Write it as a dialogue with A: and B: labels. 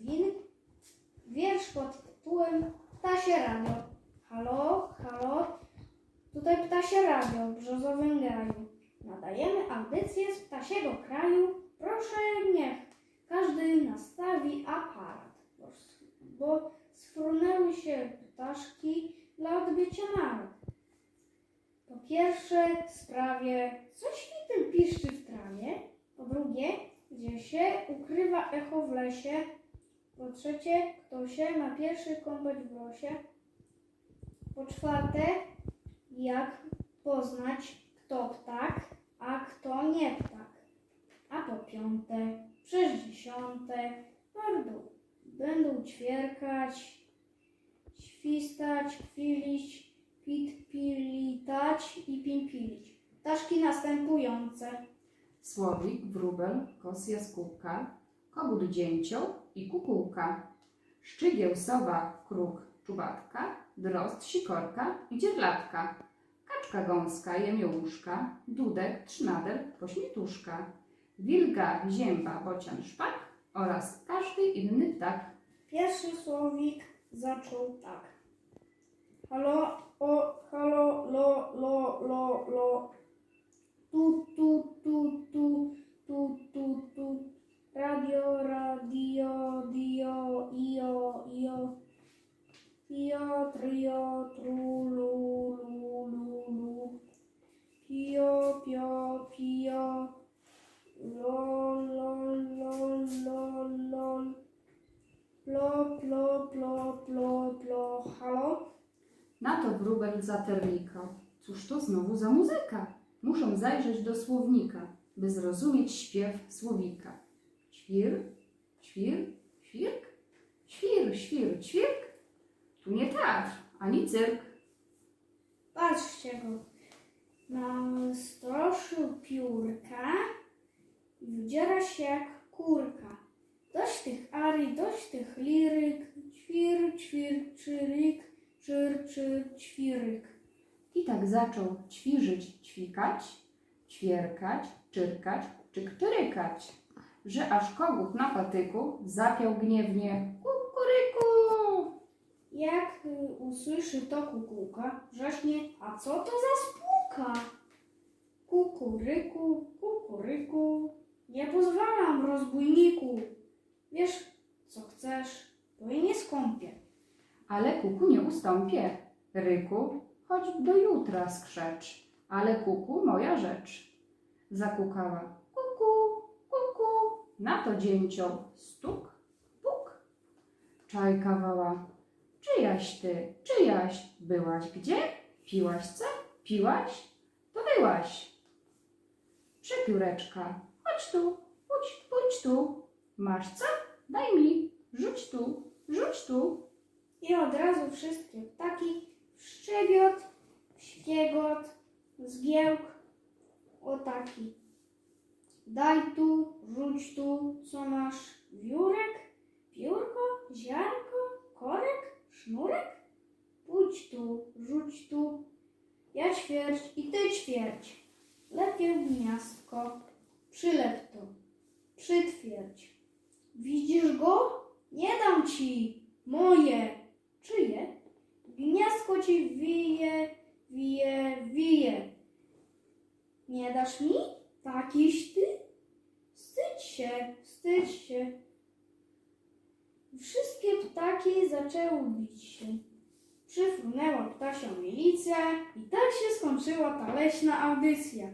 A: Gowin. Wiersz pod tytułem Ptasie Radio. Halo, halo, tutaj Ptasie Radio w Brzozowym Graju. Nadajemy audycję z ptasiego kraju. Proszę niech każdy nastawi aparat, bo, bo sfrunęły się ptaszki dla odbycia nagród. Po pierwsze sprawie, co świtem piszczy w trawie. Po drugie, gdzie się ukrywa echo w lesie. Po trzecie, kto się ma pierwszy kąpać w losie. Po czwarte, jak poznać, kto ptak, a kto nie ptak. A po piąte, przez dziesiąte, będą, będą ćwierkać, świstać, kwilić, pit, pilitać i pimpilić. Ptaszki następujące.
B: Słowik, wróbel, kos jaskółka, kogut dzięcioł i kukułka, szczygieł, sowa, kruk, czubatka, drozd, sikorka i dzierlatka, kaczka gąska, jemiołuszka, dudek, trzynader, pośmietuszka, wilga, zięba, bocian, szpak oraz każdy inny ptak.
A: Pierwszy słowik zaczął tak. Halo, o, halo, lo, lo, lo, lo. Tu, tu, tu, tu. Radio, radio, dio, io, io. Tio, trio, tru, lu, lu, lu, lu. Pio, pio, pio. Lol, lol, lol, lol, lol. Plo, plo, plo, plo, halo?
B: Na to wróbel zatermikał. Cóż to znowu za muzyka? Muszę zajrzeć do słownika, by zrozumieć śpiew słowika. Ćwir, ćwir, ćwirk, ćwir, świr, ćwirk. Tu nie teatr, ani cyrk.
A: Patrzcie go. Nastroszył piórka i wdziera się jak kurka. Dość tych arii, dość tych liryk. Ćwir, ćwir, czyrik, czyr, czyr, ćwiryk.
B: I tak zaczął ćwiżyć, ćwikać, ćwierkać, czyrkać, czyk-czyrykać, że aż kogut na patyku zapiał gniewnie kukuryku.
A: Jak y, usłyszy to kukułka, wrzaśnie, a co to za spółka? Kukuryku, kukuryku, nie pozwalam, rozbójniku. Wiesz, co chcesz, bo jej nie skąpię.
B: Ale kuku nie ustąpię. Ryku, choć do jutra skrzecz, ale kuku moja rzecz. Zakukała na to dzięcioł stuk, puk. Czajka woła, czyjaś ty, czyjaś, byłaś gdzie? Piłaś co? Piłaś? To byłaś. Przepióreczka, chodź tu, pójdź, pójdź tu. Masz co? Daj mi, rzuć tu, rzuć tu.
A: I od razu wszystkie ptaki szczebiot, w zgiełk, taki. Daj tu, rzuć tu, co masz, wiórek, piórko, ziarnko, korek, sznurek? Pójdź tu, rzuć tu, ja ćwierć i ty ćwierć. Lepiej gniazdko, przylep tu, przytwierdź. Widzisz go? Nie dam ci, moje. Czyje? Gniazdko ci wije, wije, wije. Nie dasz mi? Takiś ty? Się, wstydź się. Wszystkie ptaki zaczęły bić się. Przyfrunęła ptasią milicja i tak się skończyła ta leśna audycja.